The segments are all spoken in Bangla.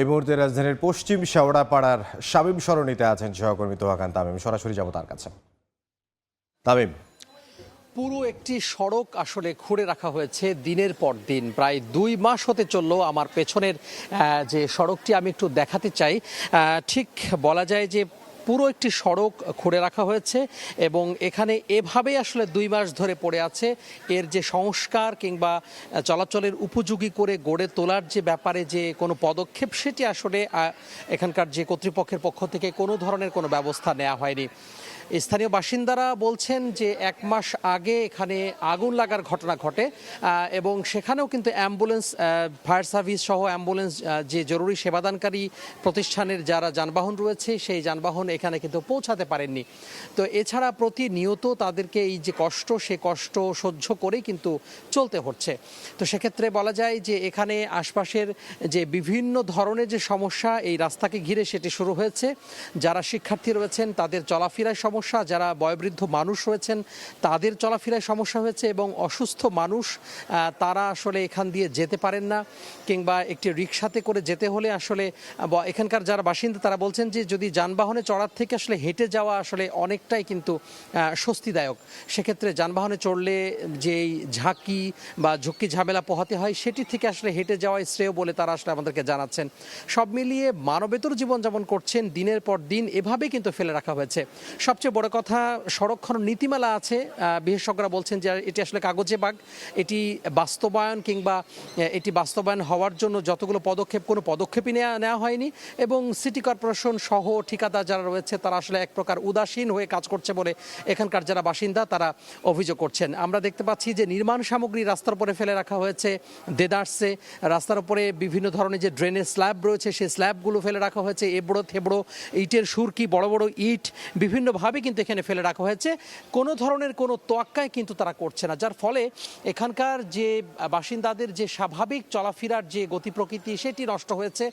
এই মুহূর্তে রাজধানীর পশ্চিম শেওড়াপাড়ার শামীম সরণিতে আছেন সহকর্মী তোহাকান তামিম। সরাসরি যাব তার কাছে। তামিম। পুরো একটি সড়ক আসলে খুঁড়ে রাখা হয়েছে দিনের পর দিন। প্রায় দুই মাস হতে চলল আমার পেছনের যে সড়কটি আমি একটু দেখাতে চাই। ঠিক বলা যায় যে পুরো একটি সড়ক খুঁড়ে রাখা হয়েছে এবং এখানে এভাবেই আসলে দুই মাস ধরে পড়ে আছে। এর যে সংস্কার কিংবা চলাচলের উপযোগী করে গড়ে তোলার যে ব্যাপারে যে কোনো পদক্ষেপ, সেটি আসলে এখানকার যে কর্তৃপক্ষের পক্ষ থেকে কোনো ধরনের কোনো ব্যবস্থা নেওয়া হয়নি। স্থানীয় বাসিন্দারা বলছেন যে এক মাস আগে এখানে আগুন লাগার ঘটনা ঘটে এবং সেখানেও কিন্তু অ্যাম্বুলেন্স ফায়ার সার্ভিস সহ অ্যাম্বুলেন্স যে জরুরি সেবাদানকারী প্রতিষ্ঠানের যারা যানবাহন রয়েছে, সেই যানবাহন এখানে কিন্তু পৌঁছাতে পারেননি। তো এছাড়া প্রতিনিয়ত তাদেরকে এই যে কষ্ট, সে কষ্ট সহ্য করেই কিন্তু চলতে হচ্ছে। তো সেক্ষেত্রে বলা যায় যে এখানে আশপাশের যে বিভিন্ন ধরনের যে সমস্যা, এই রাস্তাকে ঘিরে সেটি শুরু হয়েছে। যারা শিক্ষার্থী রয়েছেন, তাদের চলাফেরায় সমস্যা। যারা বয়োবৃদ্ধ মানুষ রয়েছেন, তাদের চলাফেরায় সমস্যা হয়েছে এবং অসুস্থ মানুষ তারা আসলে এখান দিয়ে যেতে পারেন না। কিংবা একটি রিক্সাতে করে যেতে হলে আসলে এখানকার যারা বাসিন্দা, তারা বলছেন যে যদি যানবাহনে চড়ার থেকে আসলে হেঁটে যাওয়া আসলে অনেকটাই কিন্তু স্বস্তিদায়ক। সেক্ষেত্রে যানবাহনে চড়লে যেই ঝাঁকি বা ঝুঁকি ঝামেলা পোহাতে হয়, সেটি থেকে আসলে হেঁটে যাওয়াই শ্রেয় বলে তারা আসলে আমাদেরকে জানাচ্ছেন। সব মিলিয়ে মানবেতর জীবনযাপন করছেন, দিনের পর দিন এভাবে কিন্তু ফেলে রাখা হয়েছে। সবচেয়ে বড় কথা খনন নীতিমালা আছে। বিশেষজ্ঞরা বলছেন যে এটি আসলে কাগজে বাঘ। এটি বাস্তবায়ন কিংবা এটি বাস্তবায়ন হওয়ার জন্য যতগুলো পদক্ষেপ, কোনো পদক্ষেপই নেওয়া নেওয়া হয়নি এবং সিটি কর্পোরেশন সহ ঠিকাদার যারা রয়েছে, তারা আসলে এক প্রকার উদাসীন হয়ে কাজ করছে বলে এখানকার যারা বাসিন্দা, তারা অভিযোগ করছেন। আমরা দেখতে পাচ্ছি যে নির্মাণ সামগ্রী রাস্তার উপরে ফেলে রাখা হয়েছে, দেদারসে। রাস্তার উপরে বিভিন্ন ধরনের যে ড্রেনের স্ল্যাব রয়েছে, সেই স্ল্যাবগুলো ফেলে রাখা হয়েছে। এবড়ো থেবড়ো ইটের সুরকি, বড় বড় ইট বিভিন্নভাবে কিন্তু এখানে ফেলে রাখা হয়েছে। কোনো ধরনের কোনো তোয়াক্কায় কিন্তু তারা করছে না। যার ফলে এখানকার যে বাসিন্দাদের যে স্বাভাবিক চলাফেরার যে গতি প্রকৃতি সেটি নষ্ট হয়েছে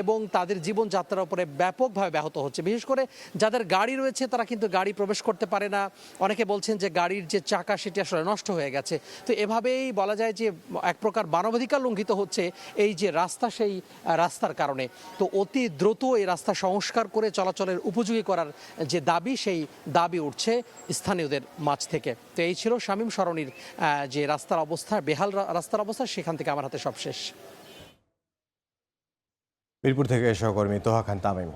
এবং তাদের জীবনযাত্রার উপরে ব্যাপকভাবে ব্যাহত হচ্ছে। বিশেষ করে যাদের গাড়ি রয়েছে, তারা কিন্তু গাড়ি প্রবেশ করতে পারে না। অনেকে বলছেন যে গাড়ির যে চাকা, সেটি আসলে নষ্ট হয়ে গেছে। তো এভাবেই বলা যায় যে এক প্রকার মানবাধিকার লঙ্ঘিত হচ্ছে এই যে রাস্তা, সেই রাস্তার কারণে। তো অতি দ্রুত এই রাস্তা সংস্কার করে চলাচলের উপযোগী করার যে দাবি, সেই দাবি উঠছে স্থানীয়দের মাঝ থেকে। তো এই ছিল শামীম সরণির যে রাস্তার অবস্থা, বেহাল রাস্তার অবস্থা, সেখান থেকে আমার হাতে সব শেষ মিরপুর থেকে সহকর্মী তোহা খান, তামিম।